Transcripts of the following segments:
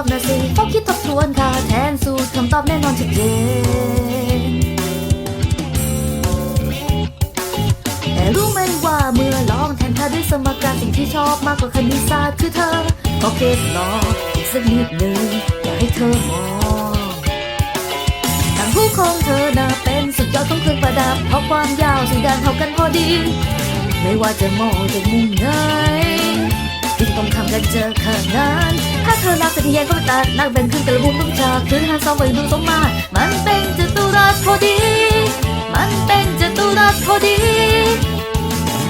อบสวนค่ะ แทนสูสคำตอบแน่นอนชัดเจนแต่รู้ไหมว่าเมื่อลองแทนเธอด้วยสมการสิ่งที่ชอบมากกว่าคณิตศาสตร์คือเธอก็เก็บรออีกสักนิดหนึ่งอยากให้เธอมองทางหูของเธอน่ะเป็นสุดยอดของเครื่องประดับเพราะความยาวสี่ด้านเท่ากันพอดี ไม่ว่าจะมองจากมุมไหน ต้องทำกันเจอขนาดถ้าเธอรักสักทีแยกก็ไม่ตัดนักเป็นขึ้นกระบุมต้องจากคืนหันสองไปดูสมมามันเป็นจตุรัสพอดี มันเป็นจตุรัสพอดี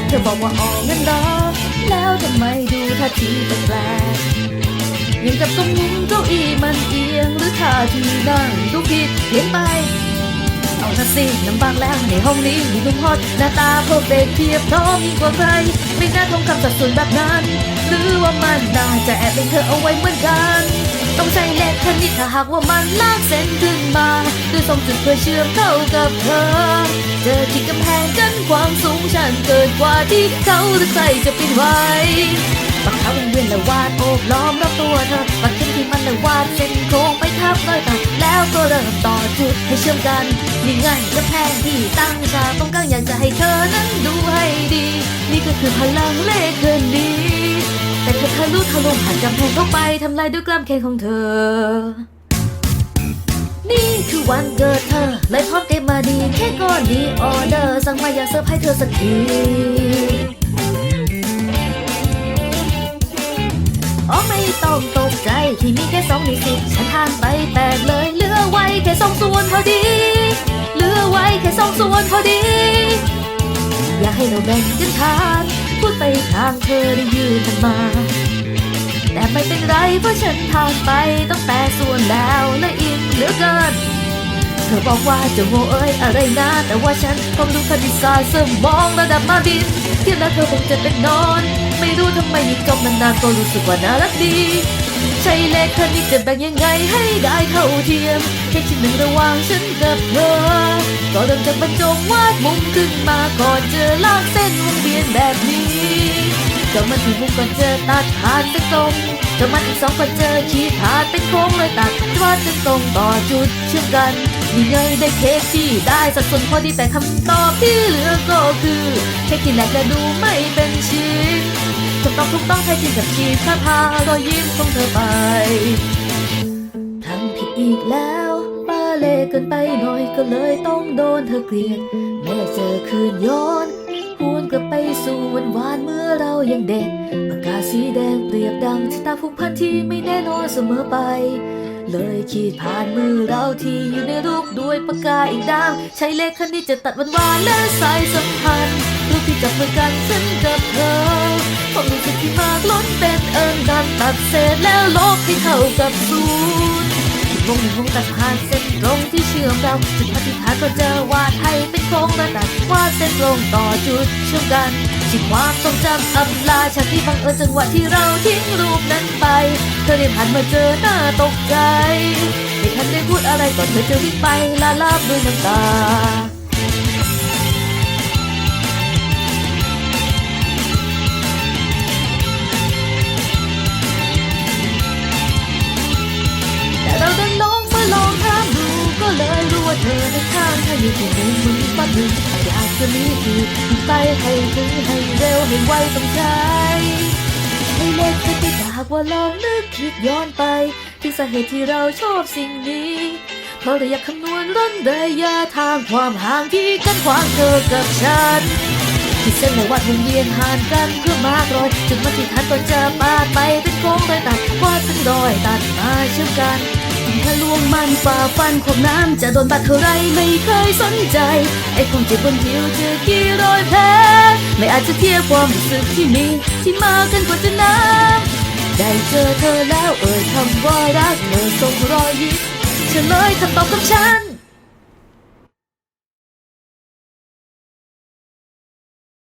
เธอบอกว่าออกเงินรอแล้วทำไมดูท่าทีแปลกยังกับตรงมุมเก้าอี้มันเอียงหรือท่าทีนั่งดูผิดเพี้ยนไป เอาทัสิลำบากแล้วในห้องนี้มีนุ่มฮอตหน้าตาพอร์เฟกเทียบพร้อมยิ่งกว่าใครไม่น่าทงคำสัดส่วนแบบนั้น หรือว่ามันน่าจะแอบเป็นเธอเอาไว้เหมือนกัน ต้องใช้เลขคณิตถ้าหากว่ามันลากเส้นขึ้นมาด้วยสองจุดเพื่อเชื่อมเข้ากับเธอ เจอที่กำแพงกันความสูงฉันเกินกว่าที่เขาหรือใครจะปิดไว้บังคับวงเวียนและวาดโอบล้อมรอบตัวเธอบังเข็มที่มันและวาดเส้นโค้ง ทับรอยตัดแล้วก็เริ่มต่อจุดให้เชื่อมกันนี่ไงกำแพงที่ตั้งฉากตรงกลางอยากจะให้เธอนั้นดูให้ดี นี่ก็คือพลังเลขเกินดี แต่เธอทะลุทะลวงผ่านกำแพงเข้าไปทำลายด้วยกล้ามแขนของเธอ นี่คือวันเกิดเธอเลยพร้อมเตรียมมาดีแค่ก่อนดีออเดอร์สั่งมาอยากเซอร์ไพรส์เธอสักที ไม่ต้องตกใจที่มีแค่สองในสิบฉันทานไปแปดเลยเหลือไว้แค่สองส่วนพอดีเหลือไว้แค่สองส่วนพอดี อยากให้เราแบ่งกันทานพูดไปทางเธอได้ยืนมันมา แต่ไม่เป็นไรเพราะฉันทานไปต้องแต่ส่วนแล้วและอิ่มเหลือเกิน เธอบอกว่าจะโง่เอ้ยอะไรนะ แต่ว่าฉันคงรู้คณิตศาสตร์สมองระดับมาบินเที่ยวแล้วเธอคงจะเป็นนอน ไม่รู้ทำไมยิ่งจมนานๆก็รู้สึกว่าน่ารักดี ใช่เลขคณิตจะแบ่งยังไงให้ได้เท่าเทียมแค่ชิ้นหนึ่งระหว่างฉันกับเธอ ก็เริ่มจากบรรจงวาดมุมขึ้นมาก่อนเจอลากเส้นวงเวียนแบบนี้ก็มาถึงมุมก่อนเจอตัดผ่านเป็นตรง ก็มาอีกสองก่อนเจอขีดผ่านเป็นโค้งเลยตัดวาดจนตรงต่อจุดเชื่อมกันนี่ไงได้เค้กที่ได้สัดส่วนพอดีแต่คำตอบที่เหลือก็คือเค้กที่แหลกและดูไม่เป็นชิ้นถูกต้องถูกต้องใช้จริงกับขีดค่าพารอยยิ้มของเธอไปทำผิดอีกแล้วปาเล่เกินไปหน่อยก็เลยต้องโดนเธอเกลียดแม่เจอคืนย้อน หวนกลับไปสู่วันวานเมื่อเรายังเด็กปากกาสีแดงเปรียบดังชะตาผูกพันที่ไม่แน่นอนเสมอไป เลยขีดผ่านมือเราที่อยู่ในรูปด้วยปากกาอีกด้ามใช้เลขคณิตจะตัดวันวานและสายสัมพันธ์รูปที่จับมือกันฉันกับเธอความรู้สึกที่มากล้นเป็นเอิญการตัดเศษแล้วลบให้เท่ากับศูนย์ วงหนึ่งวงตัดผ่านเส้นตรงที่เชื่อมเราจุดปฏิฐานก็เจอวาดให้เป็นโค้งและตัดวาดเส้นตรงต่อจุดเชื่อมกันที่ความทรงจำอำลาฉากที่บังเอิญจังหวะที่เราทิ้งรูปนั้นไป เธอได้ผ่านมาเจอหน้าตกใจไม่ทันได้พูดอะไรก่อนเธอจะวิ่งไปลาลาบด้วยน้ำตาางถ้าอยู่ที่มุมมึงปัดหนึ่งอยากจะมีคือไปให้ถึงให้เร็วให้ไวต้องใช้ให้เล็กจะติดหากว่าลองนึกคิดย้อนไป ถึงสาเหตุที่เราชอบสิ่งนี้ เพราะเราอยากคำนวณร่นระยะทางความห่างที่กันขวางเธอกับฉันที่เส้นในวัดวงเวียนห่างกันเพื่อมากรอยจุดมาที่ทันก็จะปาดไปเป็นโค้งเลยตัดวาดเป็นรอยตัดมาเชื่อมกัน ทะลวงมันฝ่าฟันขอบน้ำจะโดนบาดเท่าไรไม่เคยสนใจ ไอ้คงเจ็บบนผิวเจอกี่รอยแผลไม่อาจจะเทียบความรู้สึกที่มี ที่มากันกว่าจะน้ำได้เจอเธอแล้วเอ่ยคำว่ารักเมื่อส่งรอยยิ้มเฉลยคำตอบกับฉัน